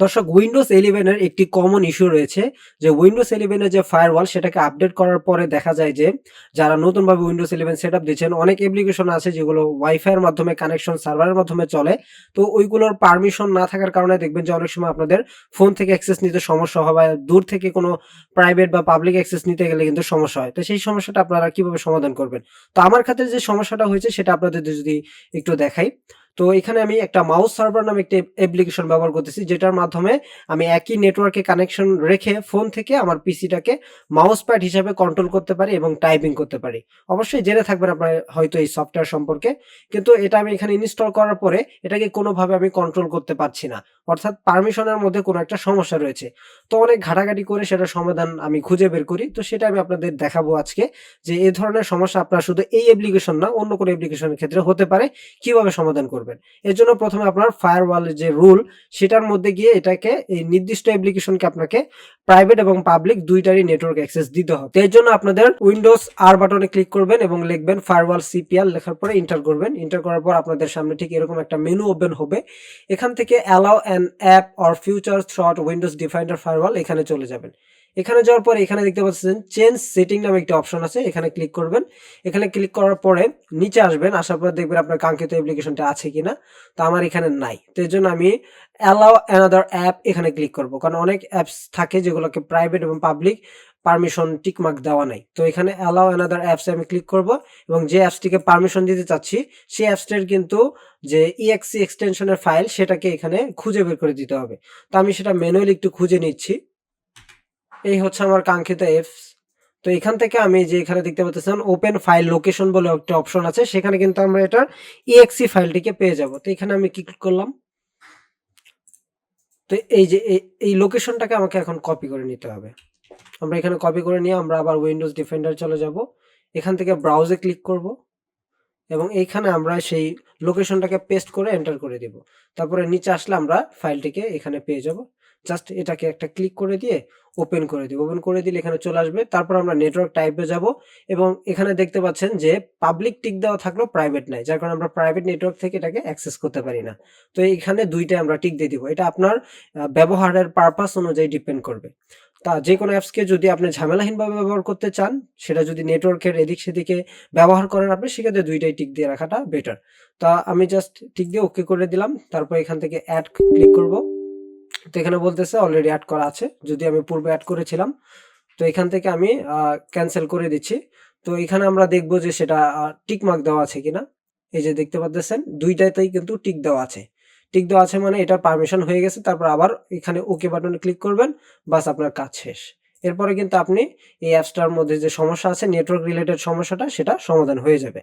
দর্শক উইন্ডোজ ইলেভেনের একটি কমন ইস্যু রয়েছে যে উইন্ডোজ ইলেভেনের যে ফায়ারওয়াল সেটাকে আপডেট করার পরে দেখা যায় যে যারা নতুনভাবে উইন্ডোজ ইলেভেন সেট আপ দিচ্ছেন, অনেক অ্যাপ্লিকেশন আছে যেগুলো ওয়াইফাইয়ের মাধ্যমে কানেকশন সার্ভারের মাধ্যমে চলে। তো ওইগুলোর পারমিশন না থাকার কারণে দেখবেন যে অনেক সময় আপনাদের ফোন থেকে অ্যাক্সেস নিতে সমস্যা হয় বা দূর থেকে কোনো প্রাইভেট বা পাবলিক অ্যাক্সেস নিতে গেলে কিন্তু সমস্যা হয়। তো সেই সমস্যাটা আপনারা কীভাবে সমাধান করবেন? তো আমার ক্ষেত্রে যে সমস্যাটা হয়েছে সেটা আপনাদের যদি একটু দেখাই। তো এখানে আমি একটা মাউস সার্ভার নামে একটি অ্যাপ্লিকেশন ব্যবহার করতেছি, যেটার মাধ্যমে আমি একই নেটওয়ার্কে কানেকশন রেখে ফোন থেকে আমার পিসিটাকে মাউস প্যাড হিসাবে কন্ট্রোল করতে পারি এবং টাইপিং করতে পারি। অবশ্যই জেনে থাকবেন আপনার হয়তো এই সফটওয়্যার সম্পর্কে। কিন্তু এটা আমি এখানে ইনস্টল করার পরে এটাকে কোনোভাবে আমি কন্ট্রোল করতে পারছি না। অর্থাৎ পারমিশনের মধ্যে কোনো একটা সমস্যা রয়েছে। তো অনেক ঘাটাঘাটি করে সেটা সমাধান আমি খুঁজে বের করি। তো সেটা আমি আপনাদের দেখাবো আজকে যে এই ধরনের সমস্যা আপনার শুধু এই অ্যাপ্লিকেশন না, অন্য কোনো অ্যাপ্লিকেশনের ক্ষেত্রে হতে পারে। কীভাবে সমাধান করবেন এর জন্য প্রথমে আপনার ফায়ারওয়ালের যে রুল সেটার মধ্যে গিয়ে এটাকে এই নির্দিষ্ট অ্যাপ্লিকেশনকে আপনাকে প্রাইভেট এবং পাবলিক দুইটারই নেটওয়ার্ক অ্যাক্সেস দিতে হবে। এর জন্য আপনাদের উইন্ডোজ আর বাটনে ক্লিক করবেন এবং লিখবেন ফায়ারওয়াল সিপিআর লেখার পরে ইন্টার করবেন। ইন্টার করার পর আপনাদের সামনে ঠিক এরকম একটা মেনু ওপেন হবে। এখান থেকে allow an app or feature through Windows Defender firewall এখানে চলে যাবেন। এখানে যাওয়ার পরে এখানে দেখতে পাচ্ছেন চেঞ্জ সেটিং নামে একটি অপশন আছে, এখানে ক্লিক করবেন। এখানে ক্লিক করার পরে নিচে আসবেন, আসার পর দেখবেন আপনার কাঙ্ক্ষিত অ্যাপ্লিকেশনটা আছে কিনা। তো আমার এখানে নাই। তো এর জন্য আমি অ্যালাউ অ্যানাদার অ্যাপ এখানে ক্লিক করব। কারণ অনেক অ্যাপস থাকে যেগুলোকে প্রাইভেট এবং পাবলিক পারমিশন টিকমার্ক দেওয়া নাই। তো এখানে অ্যালাউ অ্যানাদার অ্যাপসে আমি ক্লিক করব এবং যে অ্যাপসটিকে পারমিশন দিতে চাচ্ছি, সেই অ্যাপসটির কিন্তু যে ইএক্সি এক্সটেনশনের ফাইল সেটাকে এখানে খুঁজে বের করে দিতে হবে। তো আমি সেটা ম্যানুয়ালি একটু খুঁজে নিচ্ছি। এই হচ্ছে আমার কাঙ্ক্ষিত অ্যাপস তো এখান থেকে আমি যে এখানে দেখতে পাচ্ছেন ওপেন ফাইল লোকেশন বলে একটা অপশন আছে, সেখানে কিন্তু আমরা এটার ইএক্সি ফাইলটিকে পেয়ে যাব। তো এখানে আমি ক্লিক করলাম? তো এই যে এই লোকেশনটাকে আমাকে এখন কপি করে নিতে হবে। আমরা এখানে কপি করে নিয়ে আমরা আবার উইন্ডোজ ডিফেন্ডার চলে যাব। এখান থেকে ব্রাউজে ক্লিক করব এবং এইখানে আমরা সেই লোকেশনটাকে পেস্ট করে এন্টার করে দিব। তারপরে নিচে আসলে আমরা ফাইলটিকে এখানে পেয়ে যাব। জাস্ট এটাকে একটা ক্লিক করে দিয়ে ওপেন করে দিব। ওপেন করে দিলে এখানে চলে আসবে। তারপর আমরা নেটওয়ার্ক টাইপে যাব এবং এখানে দেখতে পাচ্ছেন যে পাবলিক টিক দেওয়া থাকলেও প্রাইভেট নাই, যার কারণে আমরা প্রাইভেট নেটওয়ার্ক থেকে এটাকে অ্যাক্সেস করতে পারি না। তো এখানে দুইটা আমরা টিক দিয়ে দিব। এটা আপনার ব্যবহারের পারপাস অনুযায়ী ডিপেন্ড করবে। তা যে কোনো অ্যাপসকে যদি আপনি ঝামেলাহীনভাবে ব্যবহার করতে চান, সেটা যদি নেটওয়ার্কের এদিক সেদিকে ব্যবহার করেন আপনি, সেক্ষেত্রে দুইটাই টিক দিয়ে রাখাটা বেটার তা আমি জাস্ট টিক দিয়ে ওকে করে দিলাম। তারপর এখান থেকে অ্যাড ক্লিক করব। তো এখানে বলতেছে অলরেডি অ্যাড করা আছে। যদি আমি পূর্বে অ্যাড করেছিলাম, তো এখান থেকে আমি ক্যান্সেল করে দিচ্ছি। তো এখানে আমরা দেখব যে সেটা টিক মার্ক দেওয়া আছে কিনা। এই যে দেখতে পাচ্ছেন দুইটাতেই কিন্তু টিক দেওয়া আছে। টিক দেওয়া আছে মানে এটার পারমিশন হয়ে গেছে, তারপর আবার এখানে ওকে বাটনে ক্লিক করবেন, বাস আপনার কাজ শেষ। এরপরে কিন্তু আপনি এই অ্যাপসটার মধ্যে যে সমস্যা আছে নেটওয়ার্ক রিলেটেড সমস্যাটা, সেটা সমাধান হয়ে যাবে।